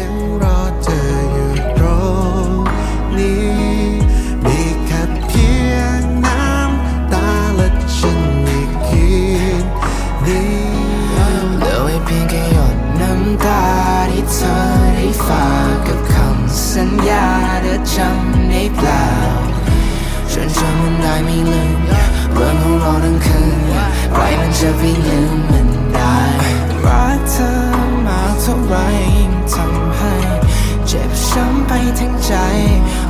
ยังรอเธออยู่ตรงนี้มีแค่เพียงน้ำตาและฉันในคืนนี้เหลือไว้เพียงแค่หยดน้ำตาที่เธอได้ฝากกับคำสัญญาเธอจำได้เปล่าฉันจำมันได้ไม่ลืมเรื่องของเราทั้งคืนใครมันจะไปลืม ทั้งใจ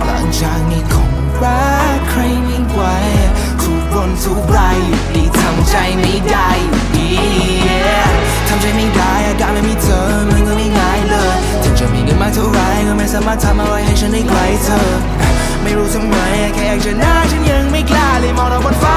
หลังจากนี้คงรักใครไม่ไหวทุกรนทุกไรอยู่ดีทำใจไม่ได้อยู่ดี yeah ทำใจไม่ได้อาการไม่มีเธอมันก็ไม่ง่ายเลยถึงจะมีเงินมากเท่าไรก็ไม่สามารถทำอะไรให้ฉันได้ไกลเธอ ไม่รู้ทำไมแค่อยากจะหน้าฉันยังไม่กล้าเลยมองเราบนฟ้า